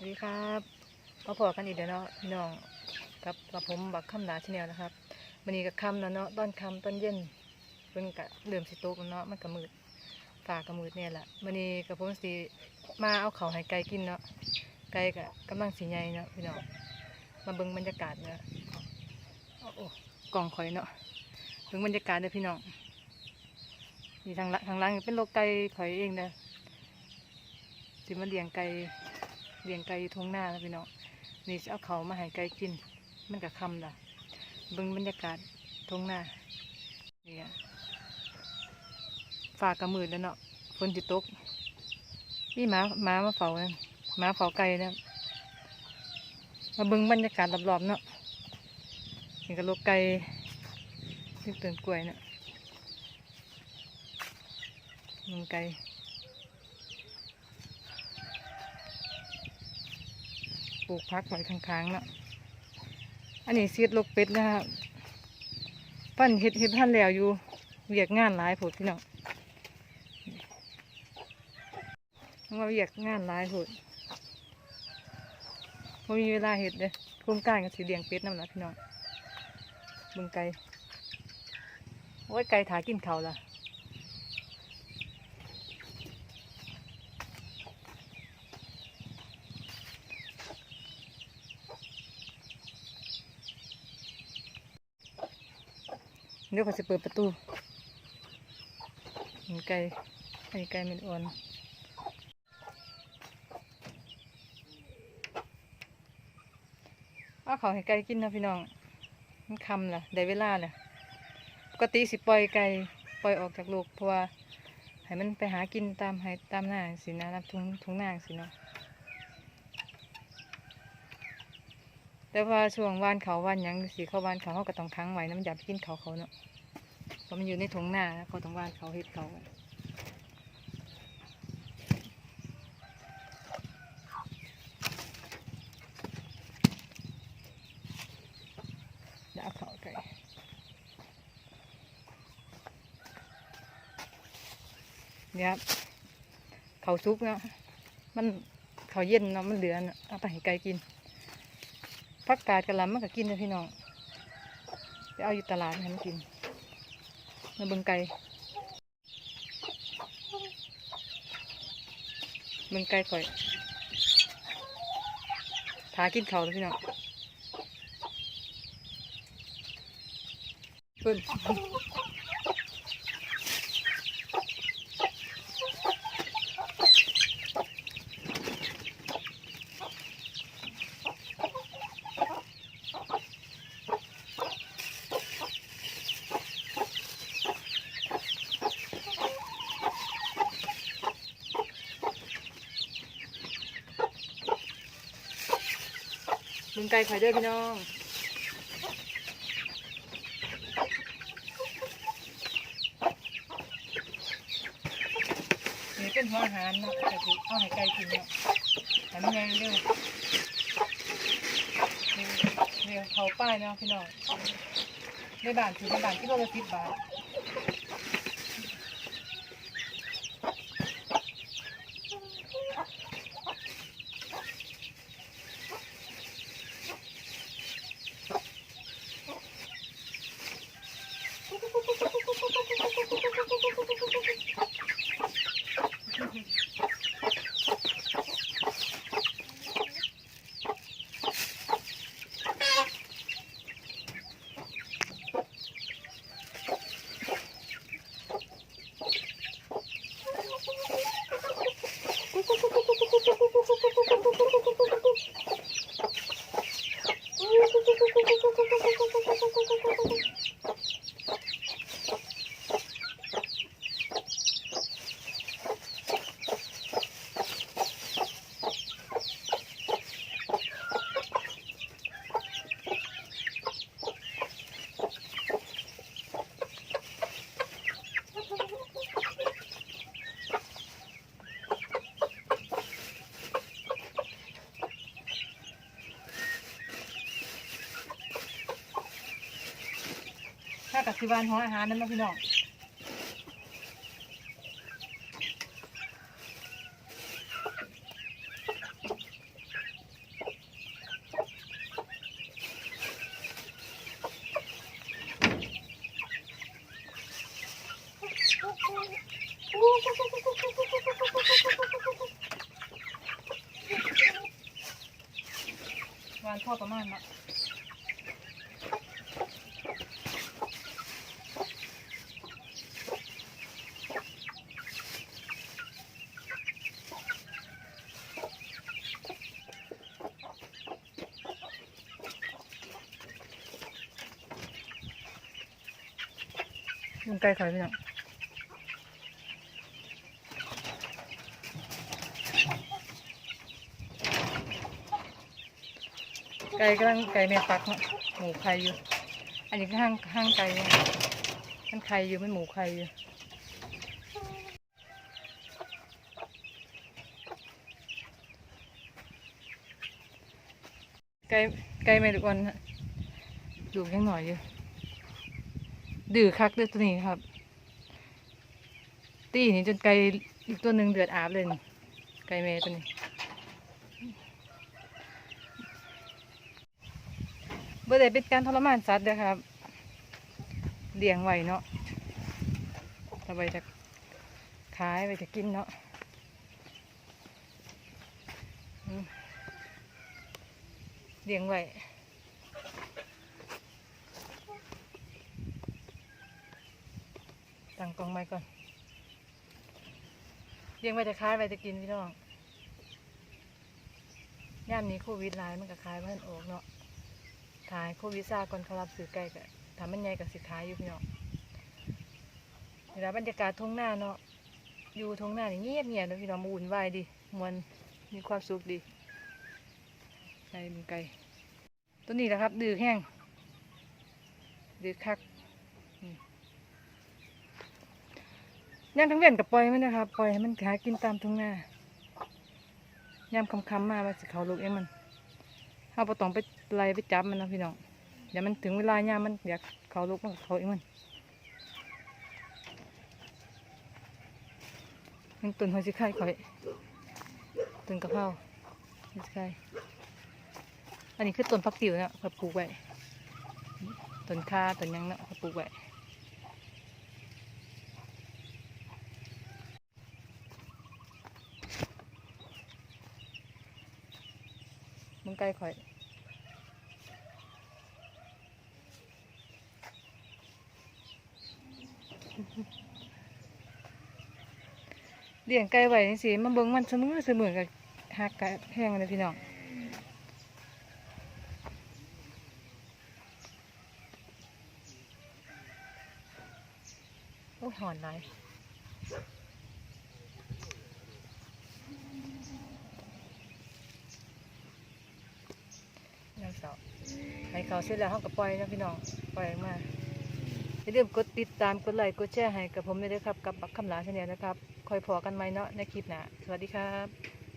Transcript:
สวัสดีครับมาพอกันอีกเดี๋ยวเนาะพี่น้องกับกับผมบักคำหนาชแนลนะครับวันนี้กับคำแล้วเนาะตอนคำตอนเย็นเพิ่นกะเริ่มสิตกแล้วเนาะมันกะมืดฝากกะมืดเนี่ยแหละวันนี้กับผมสิมาเอาเขาวให้ไก่กินเนาะไก่กะกำลังสีใหญ่เนาะพี่น้องมาเบิ่งบรรยากาศเนาะโอ้โอ้กล่องข่อยเนาะเบิ่งบรรยากาศเด้อพี่น้องนี่ทางหละทางหล่างเป็นโลกไก่ข่อยเองเด้อสิมาเลี้ยงไก่ เลี้ยงไก่อยู่ทุ่งนาแล้วพี่น้องนี่จะเอาเขามาให้ไก่กิน มันก็คำล่ะเบิ่งบรรยากาศทุ่งนานี่อะฟ้ากกระมืดแล้วเนาะฝนจิตกนี่หมาหมามาเฝ้านะหมาเฝ้าไก่นะมาเบิ่งบรรยากาศรอบๆเนาะนี่ก็ลูกไก่ที่ต้นกล้วยเนาะมึงไก่ ปลูกพักไว้ข้างๆเนาะอันนี้เสียดลูกเป็ดนะครับปั้นเห็ดเห็ดพันแล้วอยู่เวียกงานหลายผดพี่น้องมาเวียกงานหลายผดพอมีเวลาเห็ดเลยโครงการกับสีเลี้ยงเป็ดนั่นแหละพี่น้องบึงไก่โอ้ยไก่ถากินเขาล่ะ เดี๋ยวเขาจะเปิดประตูเห็นไก่ไอ้ไก่มันอ่อนเอาเขาให้ไก่กินนะพี่น้องมันคำล่ะได้เวลาล่ะปกติสิปล่อยไก่ปล่อยออกจากลูกเพราะว่าให้มันไปหากินตามให้ตามหน้าสินะรับทุ่งทุ่งหน้าสิเนาะ แต่ว่าช่วงวานเขาวานยังสีเขาวานเขาเขาก็ต้องค้างไว้นะมันอยาไปกินเขาเขาเนาะเพราะมันอยู่ในถุงหน้าเขาต้องวานเขาเฮ็ดเขาไว้เดี๋ยวเอาเขาไก่เนี่ยเขาซุกเนาะมันเขาเย็นเนาะมันเหลือเนาะเอาไปให้ไก่กิน ผักกาดกะหล่ำมันก็กินนะพี่น้องไปเอาอยู่ตลาดให้มันกินมาเบิ่งไก่เบิ่งไก่ข่อยทากินเขาเลยพี่น้องเพิ่น เบิ่งไก่ข่อยเด้อพี่น้องนี่เป็นหัวอาหารเนาะแต่คือเอาให้ไก่กินเนาะทำยังไงเร็วนี่นี่เขาป้ายเนาะพี่น้องในบ้านถือในบ้านกิโลละสิบบาท กับสิวานหัวอาหารนั่นนะพี่น้องวานพ่อประมาณน่ะ มันไกลข่อยไปยังไก่กำลังไก่แม่ฟักเนาะหมูไข่อยู่ อันนี้ก็ห้างห้างไก่เนี่ยมันไข่อยู่มันหมูไข่อยู่ไก่ไก่แม่ลูกอ่อนน่ะดูยังหน่อยอยู่ ดื้อคักเด้อตัวนี้ครับ ตีนี่จนไก่อีกตัวหนึ่งเดือดอาบเลยนี่ไก่แม่ตัวนี้ เบื่อได้เป็นการทรมานสัตว์เด้อครับเลี้ยงไว้เนาะเอาไว้จะขายไว้จะกินเนาะเลี้ยงไว้ ตั้งกองไม้ก่อนเลี้ยงไว้จะขายไว้จะกินพี่น้องย่ามนี้โควิดหลายมันก็ขายเพื่อนออกเนาะขายโควิดซาก่อนเขารับซื้อไก่ก็ทำมันใหญ่กับสิขายอยู่พี่น้องเวลาบรรยากาศทุ่งหน้าเนาะอยู่ทุ่งหน้านี่เงียบเงียบนะพี่น้องวุ่นวายดีมวนมีความสุขดีไก่มีไก่ตัวนี้แหละครับดื้อแห้งดื้อคัก ย่างทั้งเวียนกับปล่อยมันนะครับปล่อยให้มันหากินตามทุ่งนายามคำๆมาว่าสิเขาลูกเองมันเอาปตองไปไล่ไปจับมันนะพี่น้องเดี๋ยวมันถึงเวลายามมันอยากเขาลูกมันเขาเองมันยังตุนหอยสิไข่ข่อยตุนกะเพราหอยสิไข่อันนี้คือต้นพักติ๋วเนี่ยเขาปลูกไว้ต้นข่าต้นยังเนาะเขาปลูกไว้ ไกลข่อย เลี้ยงไก่ไว้จังซี่มาเบิ่งมันเสมอเสมอกับหักกะแพงเลยพี่น้องโอ้ยหอนหลาย ยังเสา เขาเสร็จแล้วเขาก็ปล่อยนะพี่น้องปล่อยออกมาอย่าลืมกดติดตามกดไลค์กดแชร์ให้กับผมด้วยนะครับกับปักคำลาชาแนลนะครับคอยพอกันไหมเนาะในคลิปหน้าสวัสดีครับ